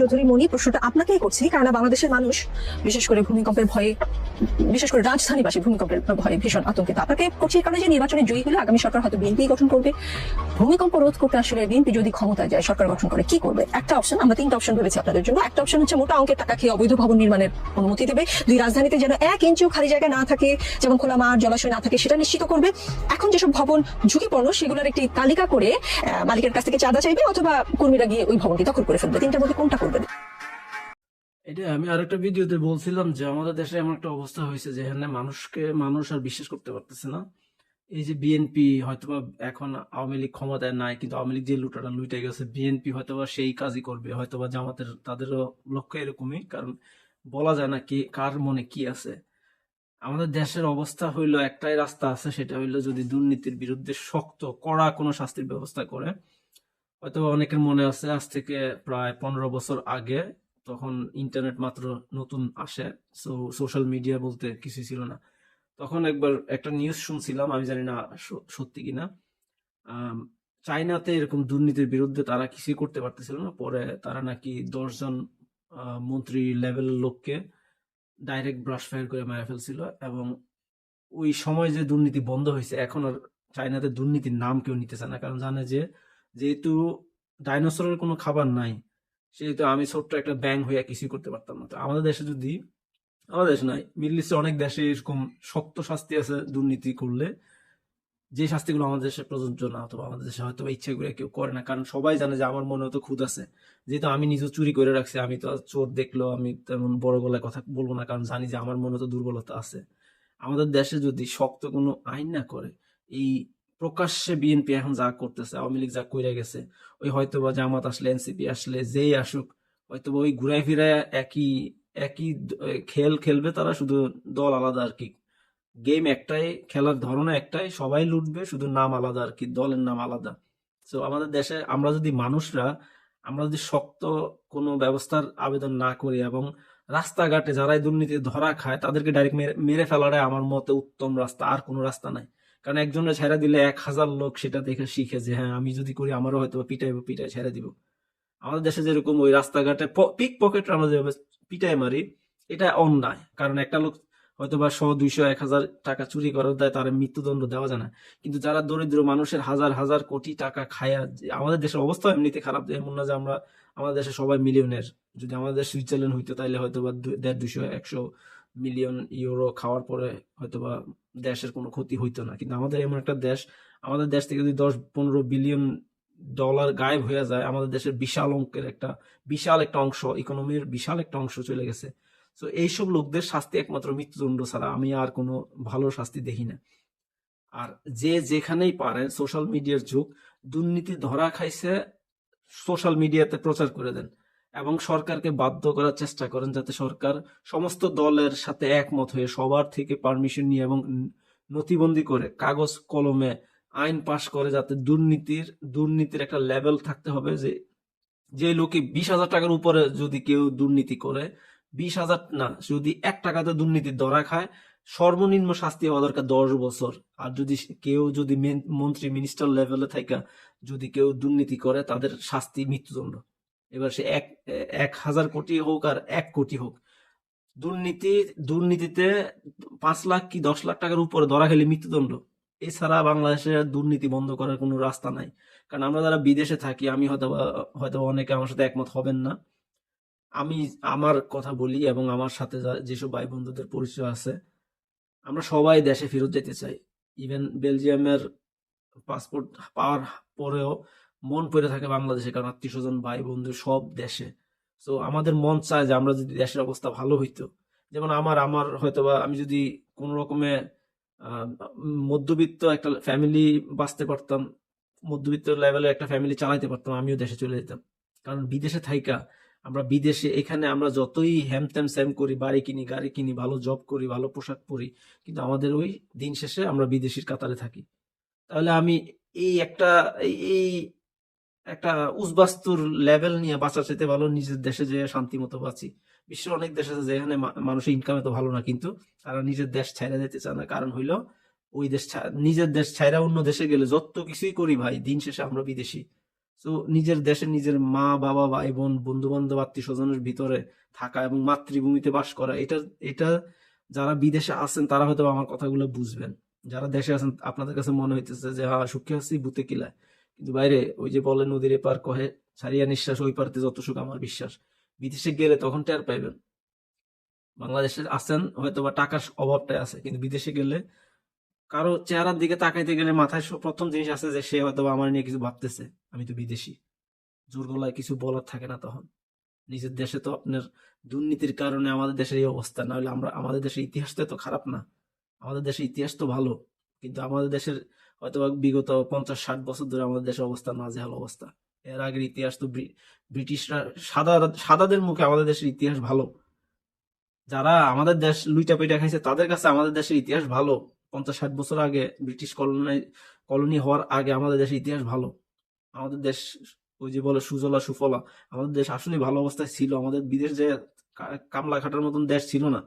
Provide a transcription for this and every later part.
চৌধুরী মনি, প্রশ্নটা আপনাকেই করছি কারণ বাংলাদেশের মানুষ, বিশেষ করে ভূমিকম্পের ভয়ে, বিশেষ করে রাজধানীবাসী ভূমিকম্পের ভয়ে ভীষণ আতঙ্কিত। আপনাকে করছি কারণে যে নির্বাচনে জয়ী হলে আগামী সরকার হয়তো বিএনপি গঠন করবে। ভূমিকম্প রোধ করতে আসলে বিএনপি যদি যায়, সরকার গঠন করে, কি করবে? একটা অপশন আমরা তিনটা অপশন ভেবেছি আপনাদের জন্য। একটা অপশন হচ্ছে মোটা অঙ্কের টাকা খেয়ে অবৈধ ভবন নির্মাণের অনুমতি দেবে। দুই, রাজধানীতে যেন এক ইঞ্চিও খালি জায়গা না থাকে, যেমন খোলা মাঠ, জলাশয় না থাকে, সেটা নিশ্চিত করবে। এখন যেসব ভবন ঝুঁকিপূর্ণ সেগুলোর একটি তালিকা করে মালিকের কাছ থেকে চাঁদা চাইবে, অথবা কর্মীরা গিয়ে ওই ভবনটি দখল করে ফেলবে। তিনটার মধ্যে কোনটা করবে এটা আমি আরেকটা ভিডিওতে বলছিলাম যে আমাদের দেশে এমন একটা অবস্থা হয়েছে যেখানে মানুষকে, মানুষ আর বিশ্বাস করতে পারতেছে না। এই যে বিএনপি হয়তোবা এখন আওয়ামী লীগ ক্ষমতায় নাই, কিন্তু আওয়ামী লীগ যে লুটাটা লুটে গেছে, বিএনপি হয়তোবা সেই কাজই করবে। হয়তোবা জামাতের, তাদেরও লক্ষ্য এরকমই, কারণ বলা যায় না কি, কার মনে কি আছে। আমাদের দেশের অবস্থা হইল একটাই রাস্তা আছে, সেটা হইল যদি দুর্নীতির বিরুদ্ধে শক্ত, কড়া কোনো শাস্তির ব্যবস্থা করে হয়তো অনেকের মনে আছে, আজ থেকে প্রায় পনেরো বছর আগে তখন ইন্টারনেট মাত্র নতুন আসে সো সোশ্যাল মিডিয়া বলতে কিছু ছিল না। তখন একবার একটা নিউজ শুনছিলাম, আমি জানি না সত্যি কিনা। চায়নাতে এরকম দুর্নীতির বিরুদ্ধে তারা কিছুই করতে পারতেছিল না। পরে তারা নাকি দশজন মন্ত্রী লেভেলের লোককে ডাইরেক্ট ব্রাশ ফায়ার করে মারা ফেলছিল এবং ওই সময় যে দুর্নীতি বন্ধ হয়েছে, এখন আর চায়নাতে দুর্নীতির নাম কেউ নিতে চায় না। কারণ জানে যে যেহেতু ডাইনোসরের কোনো খাবার নাই, সেহেতু আমি ছোট্ট একটা ব্যাং হয়ে কিছুই করতে পারতাম না। তো আমাদের দেশে যদি, আমাদের দেশ নাই মিডল ইস্টে অনেক দেশে এরকম শক্ত শাস্তি আছে দুর্নীতি করলে, যে শাস্তিগুলো আমাদের দেশে প্রযোজ্য না, অথবা আমাদের দেশে হয়তো ইচ্ছা করে কেউ করে না, কারণ সবাই জানে যে আমার মনে তো খুদ আছে। যেহেতু আমি নিজে চুরি করে রাখছি, আমি তো চোর দেখল আমি তেমন বড় গলায় কথা বলব না, কারণ জানি যে আমার মনে তো দুর্বলতা আছে। আমাদের দেশে যদি শক্ত কোনো আইন না করে, এই প্রকাশ্যে বিএনপি এখন যা করতেছে, আওয়ামী লীগ যা কইরা গেছে, ওই হয়তো বা জামাত আসলে এনসিপি আসলে যেই আসুক হয়তো বা ওই ঘুরাই ফিরায় একই একই খেল খেলবে তারা, শুধু দল আলাদা আর কি। গেম একটাই, খেলার ধরন একটাই, সবাই লুটবে, শুধু নাম আলাদা আর কি, দলের নাম আলাদা। তো আমাদের দেশে আমরা যদি মানুষরা, আমরা যদি শক্ত কোনো ব্যবস্থার আবেদন না করি এবং রাস্তাঘাটে যারাই দুর্নীতি ধরা খায়, তাদেরকে ডাইরেক্ট মেরে ফেলাটাই আমার মতে উত্তম রাস্তা, আর কোনো রাস্তা নাই। কারণ একজনের ছেড়ে দিলে এক হাজার লোক সেটা দেখে শিখে যে হ্যাঁ আমি যদি করি, আমারও হয়তো পিটাইবো, পিটাই ছেড়ে দিব। আমাদের দেশে যেরকম ওই রাস্তাঘাটে পিক পকেট আমরা যেভাবে পিটাই মারি, এটা অন্যায়। কারণ একটা লোক হয়তো বা শো দুইশো, এক হাজার টাকা চুরি করার দেয় তার মৃত্যুদণ্ড দেওয়া যায় না। কিন্তু যারা দরিদ্র মানুষের হাজার হাজার কোটি টাকা খায়া আমাদের দেশের অবস্থা এমনিতে খারাপ। এমন না যে আমরা, আমাদের দেশে সবাই মিলিয়নের যদি আমাদের সুইজারল্যান্ড হইতো তাহলে হয়তো বা দেড় দুশো একশো মিলিয়ন ইউরো খাওয়ার পরে হয়তো বা দেশের কোনো ক্ষতি হইতো না। কিন্তু আমাদের এমন একটা দেশ, আমাদের দেশ থেকে যদি দশ পনেরো বিলিয়ন ডলার গায়েব হয়ে যায়, আমাদের দেশের বিশাল অঙ্কের একটা, বিশাল একটা অংশ ইকোনমির বিশাল একটা অংশ চলে গেছে। তো এইসব লোকদের শাস্তি একমাত্র মৃত্যুদণ্ড ছাড়া আমি আর কোনো ভালো শাস্তি দেখি না। আর যে যেখানেই পারে সোশ্যাল মিডিয়ার যুগ, দুর্নীতি ধরা খাইছে সোশ্যাল মিডিয়াতে প্রচার করে দেন। এবং সরকারকে বাধ্য করার চেষ্টা করেন যাতে সরকার সমস্ত দলের সাথে একমত হয়ে সবার থেকে পারমিশন নিয়ে এবং নথিবন্দি করে, কাগজ, কলমে আইন পাশ করে যাতে দুর্নীতির দুর্নীতির একটা লেভেল থাকতে হবে যে যে লোকে বিশ হাজার টাকার উপরে যদি কেউ দুর্নীতি করে, বিশ হাজার, না, যদি এক টাকাতে দুর্নীতি ধরা খায়, সর্বনিম্ন শাস্তি হওয়া দরকার দশ বছর। আর যদি কেউ যদি মেন- মন্ত্রী মিনিস্টার লেভেলে থাকা যদি কেউ দুর্নীতি করে, তাদের শাস্তি মৃত্যুদণ্ড। এবার সে এক এক হাজার কোটি হোক আর এক কোটি হোক, দুর্নীতি, দুর্নীতিতে পাঁচ লাখ কি দশ লাখ টাকার উপরে ধরা খেলে মৃত্যুদণ্ড। এছাড়া বাংলাদেশে দুর্নীতি বন্ধ করার কোনো রাস্তা নাই। কারণ আমরা যারা বিদেশে থাকি, আমি হয়তো হয়তো অনেকে আমার সাথে একমত হবেন না। আমি আমার কথা বলি এবং আমার সাথে যেসব ভাই বন্ধুদের পরিচয় আছে, আমরা সবাই দেশে ফেরত যেতে চাই। ইভেন বেলজিয়ামের পাসপোর্ট পাওয়ার পরেও মন পড়ে থাকে বাংলাদেশে, কারণ আত্মীয় স্বজন, ভাই, বন্ধু, সব দেশে। তো আমাদের মন চায় যে আমরা যদি দেশের অবস্থা ভালো হইতো। যেমন আমার আমার হয়তোবা আমি যদি কোন রকমে মধ্যবিত্ত একটা ফ্যামিলি বাঁচতে পারতাম, মধ্যবিত্ত লেভেলের একটা ফ্যামিলি চালাইতে পারতাম, আমিও দেশে চলে যেতাম। কারণ বিদেশে থাইকা, আমরা বিদেশে, এখানে আমরা যতই হ্যাম ত্যাম স্যাম করি, বাড়ি কিনি, গাড়ি কিনি, ভালো জব করি, ভালো পোশাক পরি, কিন্তু আমাদের ওই দিন শেষে আমরা বিদেশির কাতারে থাকি। তাহলে আমি এই একটা এই একটা উজবাস্তুর লেভেল নিয়ে বাঁচা চাইতে ভালো নিজের দেশে যে শান্তি মতো বাঁচি। বিশ্বের অনেক দেশ আছে যেখানে মানুষের ইনকাম তো ভালো না, কিন্তু তারা নিজের দেশ ছাইরা যেতে চায় না। কারণ হইল, ওই দেশ নিজের দেশ ছাইরা অন্য দেশে গেলে যত কিছুই করি ভাই, দিন শেষে আমরা বিদেশি। তো নিজের দেশে নিজের মা, বাবা, ভাই, বোন বন্ধু বান্ধব আত্মীয় স্বজনের ভিতরে থাকা এবং মাতৃভূমিতে বাস করা, এটা এটা যারা বিদেশে আছেন, তারা হয়তো আমার কথাগুলো বুঝবেন। যারা দেশে আছেন, আপনাদের কাছে মনে হইতেছে যে হ্যাঁ সুখে আছি বুতে কিলায়। কিন্তু বাইরে ওই যে বলে নদীর এপার কহে ছাড়িয়া নিঃশ্বাস ওই পারতে যত সুখ আমার বিশ্বাস। বিদেশে গেলে তখন টের পাইবেন। বাংলাদেশে আছেন হয়তো বা টাকার অভাবটাই আছে, কিন্তু বিদেশে গেলে কারও চেহারার দিকে তাকাইতে গেলে মাথায় প্রথম জিনিস আছে যে সে হয়তো আমার নিয়ে কিছু ভাবতেছে, আমি তো বিদেশি। জোর গলায় কিছু বলার থাকে না তখন। নিজের দেশে তো আপনার দুর্নীতির কারণে আমাদের দেশের এই অবস্থা না হলে আমরা আমাদের দেশের ইতিহাস তো খারাপ না। আমাদের দেশের ইতিহাস তো ভালো, কিন্তু আমাদের দেশের হয়তো বা বিগত পঞ্চাশ ষাট বছর ধরে আমাদের দেশের অবস্থা নাজেহাল অবস্থা। এর আগের ইতিহাস তো ব্রিটিশরা সাদা, সাদাদের মুখে আমাদের দেশের ইতিহাস ভালো। যারা আমাদের দেশ লুইটা পেটা খাইছে, তাদের কাছে আমাদের দেশের ইতিহাস ভালো। পঞ্চাশ ষাট বছর আগে ব্রিটিশ কলোনি কলোনি হওয়ার আগে আমাদের দেশের ইতিহাস ভালো। আমাদের দেশ ওই যে বলে সুজলা, সুফলা, আমাদের দেশ আসলে ভালো অবস্থায় ছিল। আমাদের বিদেশ যে কামলা খাটার মতন দেশ ছিল না।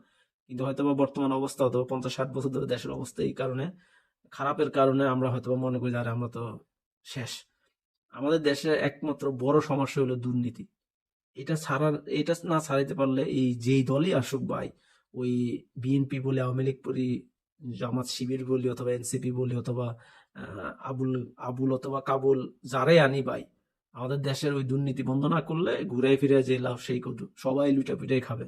কিন্তু হয়তো বা বর্তমান অবস্থা হয়তো বা পঞ্চাশ ষাট বছর ধরে দেশের অবস্থা এই কারণে খারাপের কারণে আমরা হয়তো মনে করি আরে, আমরা তো শেষ। আমাদের দেশে একমাত্র বড় সমস্যা হলো দুর্নীতি। এটা ছাড়ার, এটা না ছাড়াইতে পারলে এই যেই দলই আসুক ভাই, ওই বিএনপি বলে, আওয়ামী লীগ বলি, জামাত শিবির বলি, অথবা এনসিপি বলি, অথবা আবুল আবুল অথবা কাবুল, যারাই আনি ভাই, আমাদের দেশের ওই দুর্নীতি বন্ধ না করলে ঘুরে ফিরে যে লাভ, সেই কটু সবাই লুটা পিটাই খাবে।